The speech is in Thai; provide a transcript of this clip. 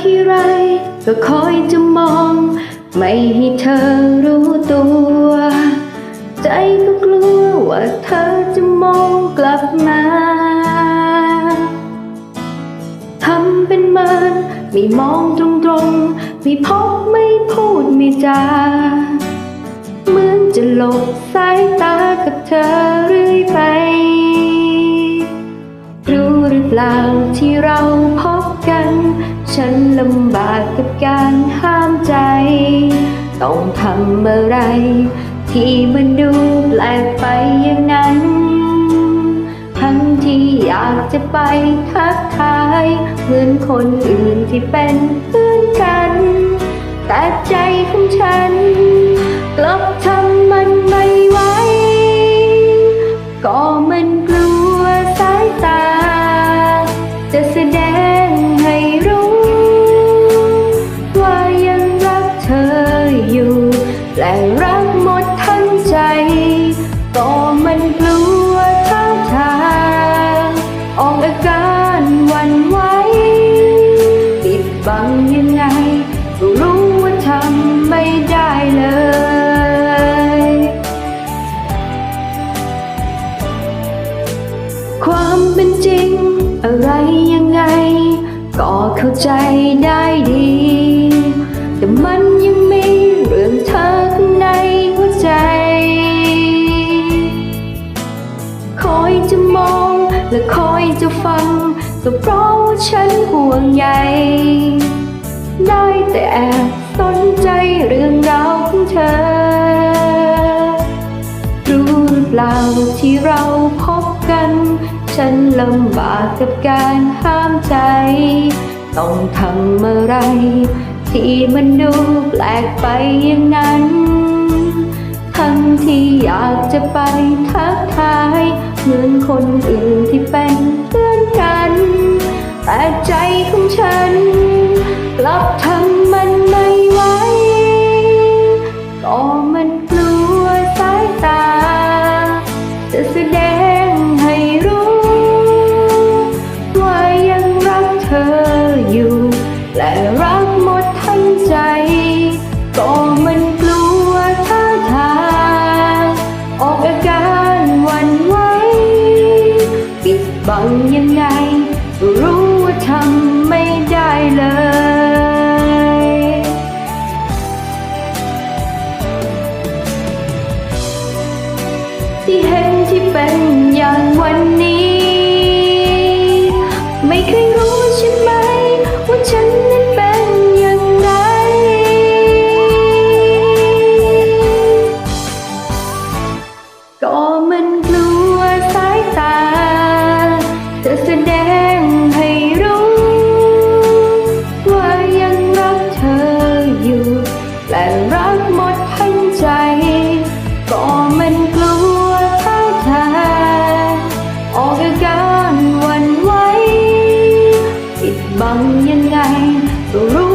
ที่ไร ก็คอยจะมอง ไม่ให้เธอรู้ตัว ใจก็กลัวว่าเธอจะมองกลับมาทำเป็นเมินไม่มองตรงๆ ไม่พบไม่พูดไม่จาเหมือนจะหลบสายตากับเธอเรื่อยไป รู้หรือเปล่าที่เราพบ ฉันลำบากกับการห้ามใจ ต้องทำอะไร ที่มันดูแปลกไปอย่างนั้น ทั้งที่อยากจะไปทักทาย เหมือนคนอื่นที่เป็นเพื่อนกัน แต่ใจของฉันกลับทำ อะไรยังไง ก็เข้าใจได้ดี แต่มันยังมีเรื่องเธอข้างในหัวใจ คอยจะมองและคอยจะฟัง ก็เพราะว่าฉันห่วงใยได้แต่แอบสนใจเรื่องราวของเธอ รู้หรือเปล่าที่เราพบกัน ฉันลำบากกับการห้ามใจ ต้องทำอะไร ที่มันดูแปลกไปอย่างนั้น ทั้งที่อยากจะไปทักทายเหมือนคนอื่นที่เป็นเพื่อนกัน แต่ใจของฉัน และรักหมดทั้งใจ ก็มันกลัวท่าทางออกอาการหวันไหวปิดบังยังไง รู้ว่าทำไม่ได้เลยที่เห็นที่เป็นอย่างวันนี้ ก็มันกลัวสายตา เธแสดงให้รู้ ว่ายังรักเธออยู่แต่รักหมดทั้งใจ ก็มันกลัวสายตาอาการวันไหวปิดบังยังไงก็รู้